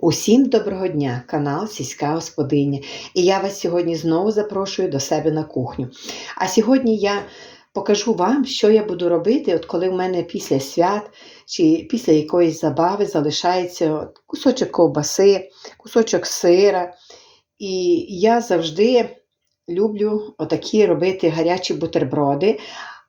Усім доброго дня, канал Сільська Господиня. І я вас сьогодні знову запрошую до себе на кухню. А сьогодні я покажу вам, що я буду робити, от коли в мене після свят чи після якоїсь забави залишається кусочок ковбаси, кусочок сира. І я завжди люблю отакі робити гарячі бутерброди.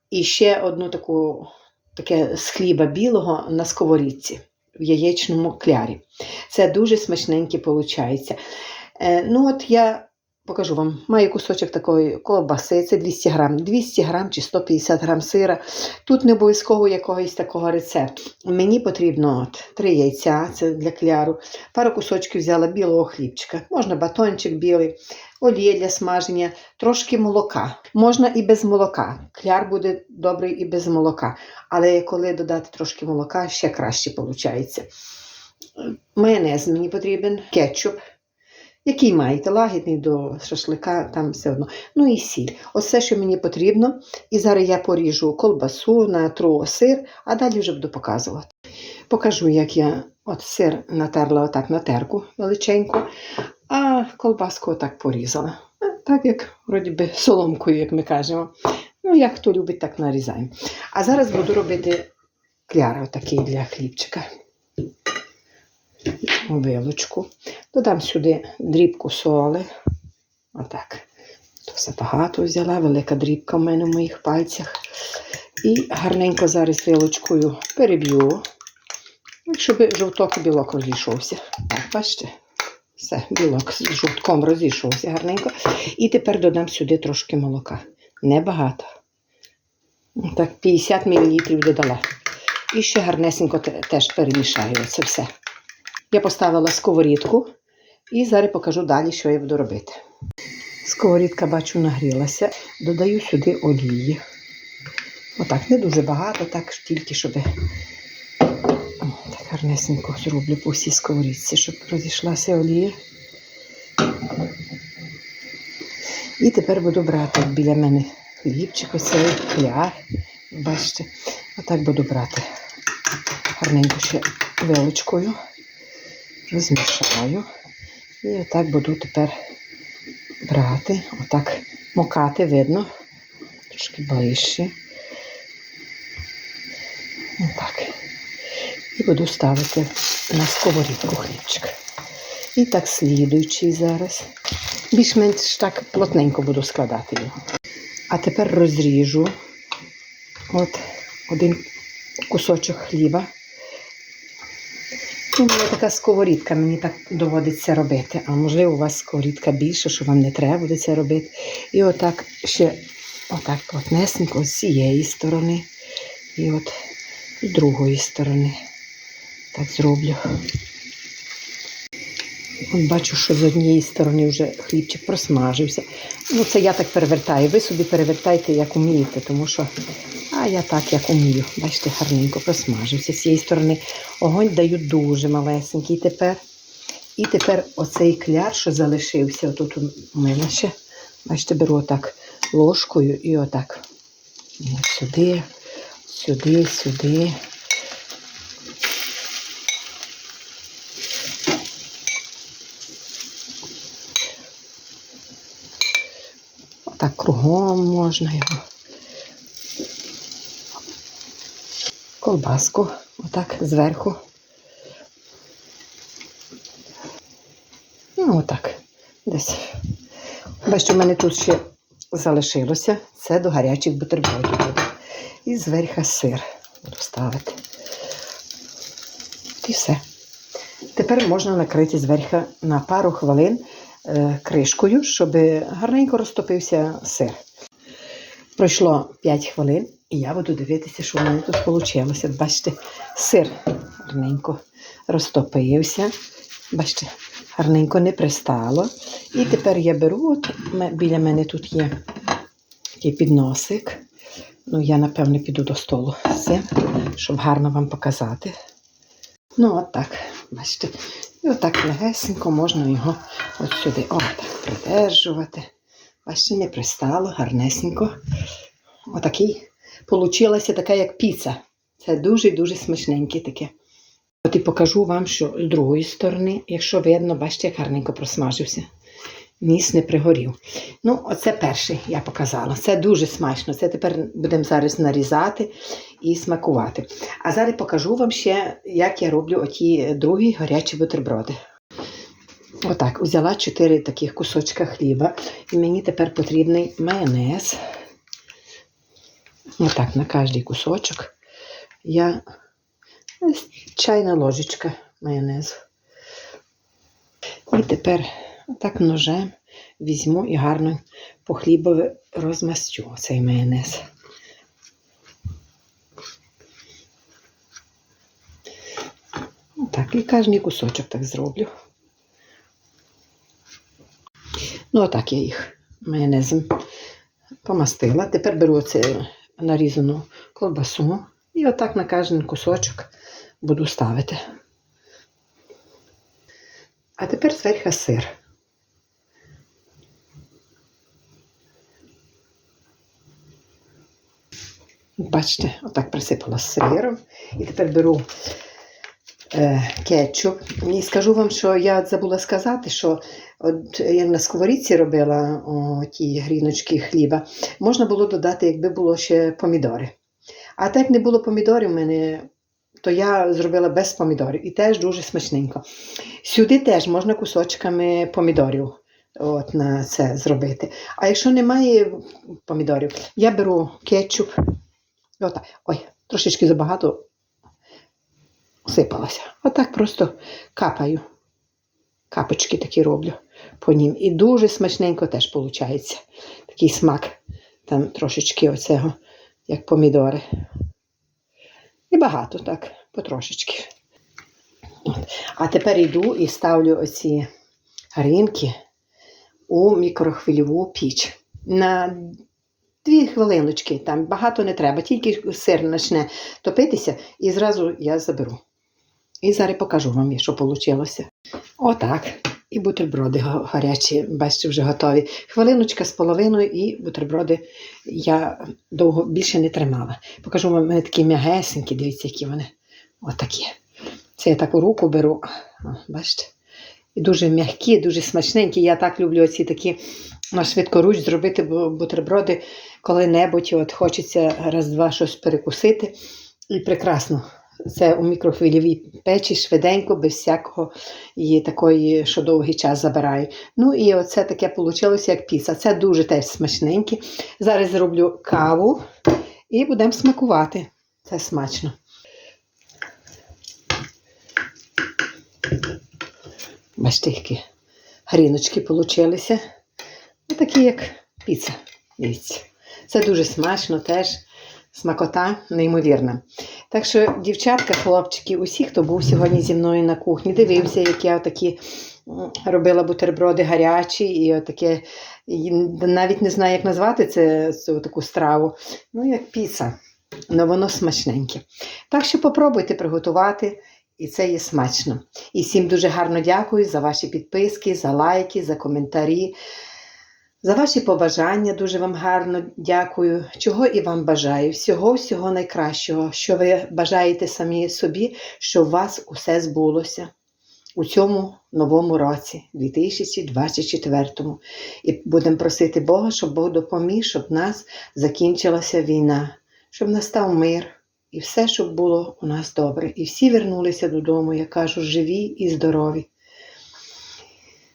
І ще одну таку таке з хліба білого на сковорідці в яєчному клярі. Це дуже смачненьке виходить. Е, ну от я покажу вам, маю кусочок такої ковбаси, це 200 грам, 200 грам чи 150 грам сира. Тут не обов'язково якогось такого рецепту. Мені потрібно от, 3 яйця, це для кляру, пару кусочків взяла білого хлібчика, можна батончик білий, олія для смаження, трошки молока. Можна і без молока. Кляр буде добрий і без молока. Але коли додати трошки молока, ще краще виходить. Майонез мені потрібен, кетчуп. Який маєте, лагідний до шашлика, там все одно. Ну і сіль. Оце, що мені потрібно. І зараз я поріжу колбасу, натру сир, а далі вже буду показувати. Покажу, як я от сир натерла отак на терку величеньку, а колбаску отак порізала. Так як вроді би соломкою, як ми кажемо. Ну, як хто любить, так нарізаємо. А зараз буду робити кляр отакий для хлібчика. Вилочку. Додам сюди дрібку соли. Отак. То все багато взяла, велика дрібка в мене в моїх пальцях. І гарненько зараз вилочкою переб'ю, щоб жовток і білок розійшовся. Так, бачите? Все, білок з жовтком розійшовся гарненько. І тепер додам сюди трошки молока. Небагато. Так, 50 мл додала. І ще гарнесенько теж перемішаю це все. Я поставила сковорідку і зараз покажу далі, що я буду робити. Сковорідка, бачу, нагрілася. Додаю сюди олії. Отак, не дуже багато, так тільки щоб так гарнесенько зроблю по всій сковорідці, щоб розійшлася олія. І тепер буду брати біля мене хлібчик, оцей кляр. Бачите, отак буду брати гарненько ще вилочкою розмішаю. І отак буду тепер брати, отак мокати, видно, трошки ближче. Отак. І буду ставити на сковорідку хлібчик. І так слідуючий зараз. Більш-менш так плотненько буду складати його. А тепер розріжу от один кусочок хліба. У мене така сковорідка, мені так доводиться робити. А можливо, у вас сковорідка більша, що вам не треба буде це робити. І отак ще отак плотнесенько з цієї сторони. І от з другої сторони. Так зроблю. От бачу, що з однієї сторони вже хлібчик просмажився. Ну, це я так перевертаю. Ви собі перевертайте, як умієте, тому що а я так, як умію. Бачите, гарненько просмажився. З цієї сторони огонь даю дуже малесенький тепер. І тепер оцей кляр, що залишився, отут у мене ще, бачите, беру отак ложкою і отак. От Сюди, сюди, сюди. Отак кругом можна його. Колбаску, отак зверху. Ну, отак. Десь. Бачите, у мене тут ще залишилося. Це до гарячих бутербродів. І зверху сир буду ставити. І все. Тепер можна накрити зверху на пару хвилин е, кришкою, щоб гарненько розтопився сир. Пройшло 5 хвилин, і я буду дивитися, що в мене тут вийшло. Бачите, сир гарненько розтопився. Бачите, гарненько не пристало. І тепер я беру, от біля мене тут є такий підносик. Ну, я, напевне, піду до столу з цим, щоб гарно вам показати. Ну, от так, бачите. І отак легесенько можна його от сюди, о, так, придержувати. Бачите, не пристало, гарнесенько. Отакий. Получилася така, як піца. Це дуже-дуже смачненьке таке. От і покажу вам, що з другої сторони, якщо видно, бачите, як гарненько просмажився. Ніс не пригорів. Ну, оце перший я показала. Це дуже смачно. Це тепер будемо зараз нарізати і смакувати. А зараз покажу вам ще, як я роблю оті другі гарячі бутерброди. Отак, взяла 4 таких кусочка хліба, і мені тепер потрібний майонез. Отак, на кожний кусочок я ось чайна ложечка майонезу. І тепер так ножем візьму і гарно по хлібові розмастю цей майонез. Так, і кожний кусочок так зроблю. Ну, отак я їх майонезом помастила. Тепер беру оце нарізану колбасу і отак на кожен кусочок буду ставити. А тепер зверху сир. Бачите, отак присипала сиром. І тепер беру кетчуп. І скажу вам, що я забула сказати, що от я на сковорідці робила о, ті гріночки хліба, можна було додати, якби було ще помідори. А так не було помідорів в мене, то я зробила без помідорів і теж дуже смачненько. Сюди теж можна кусочками помідорів от, на це зробити. А якщо немає помідорів, я беру кетчуп. Ой, трошечки забагато сипалася. Отак просто капаю. Капочки такі роблю по нім. І дуже смачненько теж виходить. Такий смак. Там трошечки оцього, як помідори. І багато так, потрошечки. А тепер йду і ставлю оці гаринки у мікрохвильову піч. На дві хвилиночки, там багато не треба, тільки сир почне топитися, і зразу я заберу. І зараз покажу вам, що вийшло. Отак. І бутерброди гарячі, бачите, вже готові. Хвилиночка з половиною, і бутерброди я довго більше не тримала. Покажу вам, мене такі м'ягесенькі, дивіться, які вони. Отакі. Це я таку руку беру. О, бачите? І дуже м'які, дуже смачненькі. Я так люблю оці такі на швидкоруч зробити бу- бутерброди коли-небудь. От хочеться раз-два щось перекусити. І прекрасно. Це у мікрохвильовій печі швиденько, без всякого і такої, що довгий час забирає. Ну і оце таке вийшло, як піца. Це дуже теж смачненьке. Зараз зроблю каву і будемо смакувати. Це смачно. Бачите, які гріночки получилися. Ну, такі, як піца. Це дуже смачно теж. Смакота неймовірна. Так що, дівчатка, хлопчики, усі, хто був сьогодні зі мною на кухні, дивився, як я такі робила бутерброди гарячі, і отаке, і навіть не знаю, як назвати це, цю таку страву. Ну, як піца. але воно смачненьке. Так що попробуйте приготувати, і це є смачно. І всім дуже гарно дякую за ваші підписки, за лайки, за коментарі. За ваші побажання дуже вам гарно дякую. Чого і вам бажаю. Всього, всього найкращого, що ви бажаєте самі собі, щоб у вас усе збулося у цьому новому році, 2024. І будемо просити Бога, щоб Бог допоміг, щоб в нас закінчилася війна, щоб настав мир і все, щоб було у нас добре. І всі вернулися додому, я кажу, живі і здорові.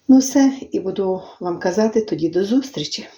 Ну все, і буду вам казати тоді до зустрічі.